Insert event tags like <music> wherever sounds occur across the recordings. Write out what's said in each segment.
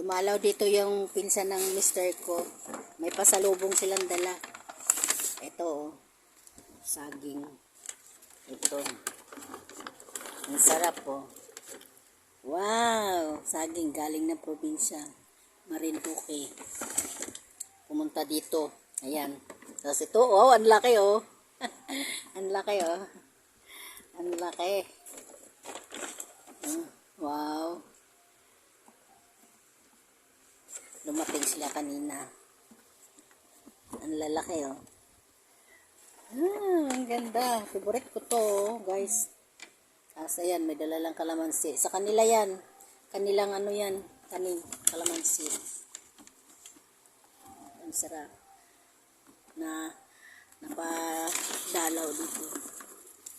Dumalaw dito yung pinsan ng mister ko. May pasalubong silang dala. Ito, oh. Saging. Ito. Ang sarap, oh. Wow! Saging galing ng probinsya. Marinduque. Pumunta dito. Ayan. Tapos ito, oh, ang laki, oh. <laughs> ang laki, oh. Ang laki. Hmm, Wow. Dumating sila kanina. Ang lalaki, oh. Ah, ang ganda. Favorite ko to, oh, guys. Tapos ayan, may dala lang kalamansi. Sa kanila yan. Kanilang ano yan. Kaning kalamansi. Ang sarap. Na napadalaw dito.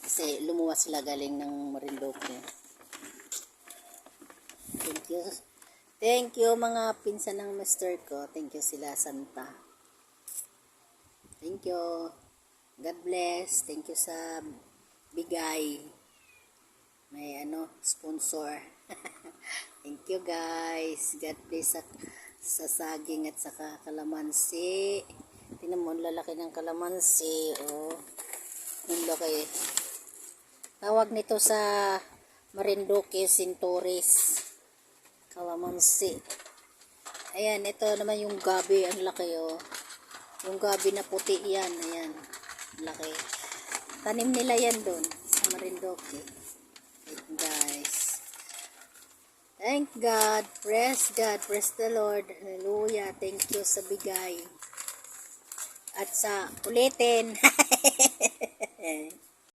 Kasi lumuwas sila galing ng Marinduque. Thank you. Thank you mga pinsan ng master ko. Thank you sila Santa. Thank you. God bless. Thank you sa bigay. May ano, sponsor. <laughs> Thank you guys. God bless sa, sa saging at saka kalamansi. Tingnan mo, lalaki ng kalamansi. Oh, ang laki. Tawag nito sa Marinduque, Sintoris. Kalamansi. Ayan, ito naman yung gabi. Ang laki oh. Yung gabi na puti yan. Ayan. Laki. Tanim nila yan doon sa Marinduque. Wait, guys. Thank God. Praise God. Praise the Lord. Hallelujah. Thank you sa bigay. At sa ulitin. <laughs>